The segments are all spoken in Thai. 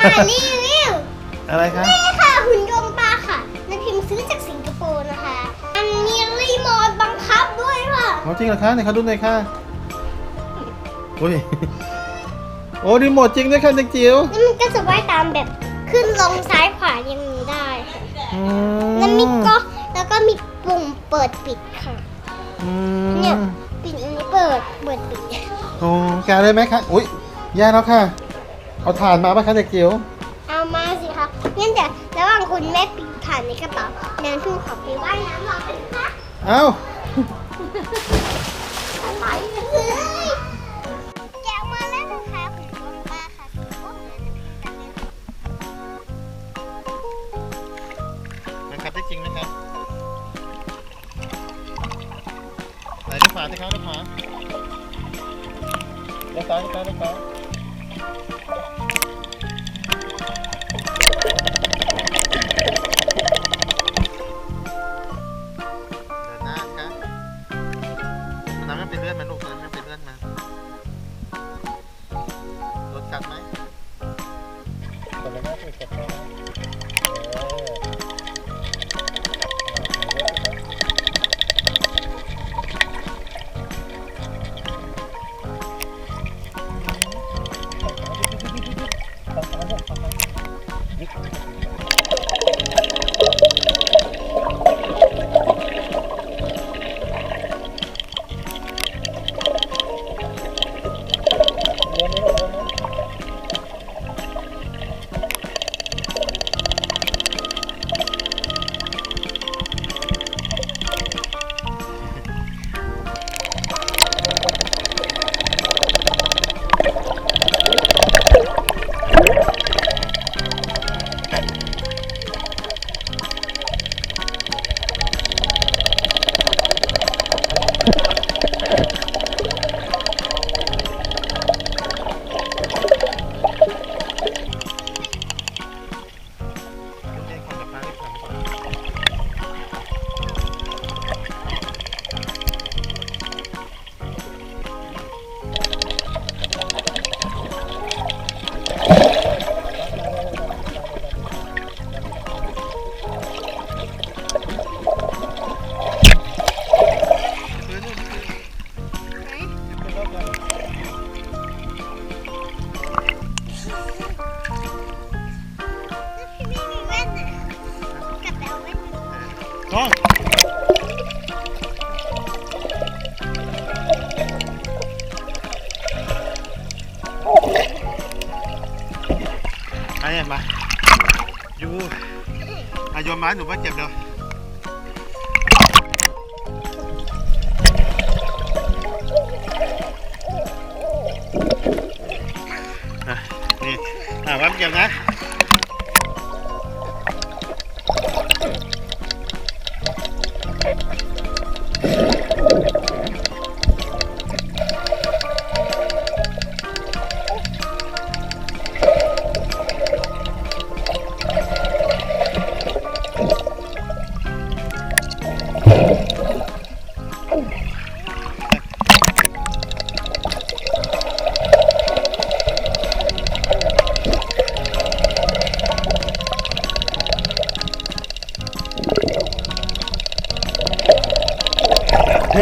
มารีวิวอะไรคะนี่ค่ะหุ่นยนต์ปลาค่ะนันพิมพ์ซื้อจากสิงคโปร์นะคะมันมีรีโมทบังคับด้วยค่ะอ๋อจริงเหรอคะไหนคะดูหน่อยค่ะอุ้ยโอ้รีโมทจริงด้วยค่ะเด็กจิ๋วแล้วมันก็จะว่ายตามแบบขึ้นลงซ้ายขวาอย่างนี้ได้ค่ะอืแล้วมีก็แล้วก็มีปุ่มเปิดปิดค่ะ อืเนี่ยมปิดอันนี้เปิดเปิดปิด โอ้แกะเลยไหมคะอุ้ยแย่แล้วค่ะ เอาถ่านมาป่ะคะเด็กจิ๋วเอามาสิคะงั้นเดี๋ยวระหว่างคุณแม่ปิดผ่านในกระเป๋าเดินทุ่งขอไปว่ายน้ำรอเป็นคะเอ้าอะไรเลยแกะมาแล้วนะคะหุ่นยนต์ปลาค่ะโอ้ยมันขับได้จริงไหมครับไหนดูฝาสิครับดูฝาเลี้ยวซ้ายเลี้ยวซ้า กล้องไอ้มาอยู่อาโยนไม้ห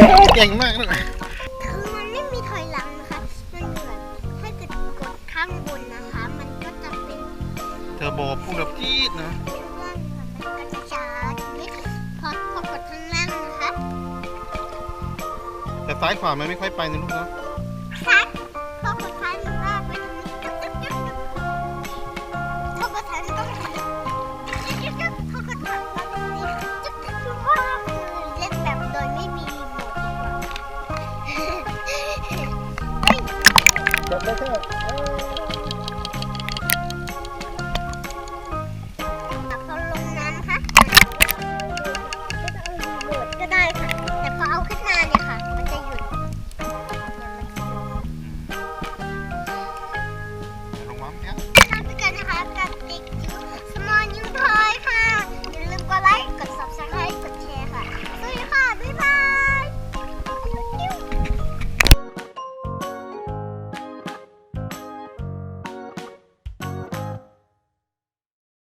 เจ็บเดี๋ยวอะนี่อะวัดเจ็บนะเก่งมากเลยคือมันไม่มีถอยหลังนะคะมันมีแบบถ้าเกิดกดข้างบนนะคะ มันก็จะเป็นเทอร์โบพุ่งแบบจี๊ดนะเครื่องมันก็จะช้านิดพอพอกดข้างล่างนะคะ แต่ซ้ายขวามันไม่ค่อยไปนะลูกนะใ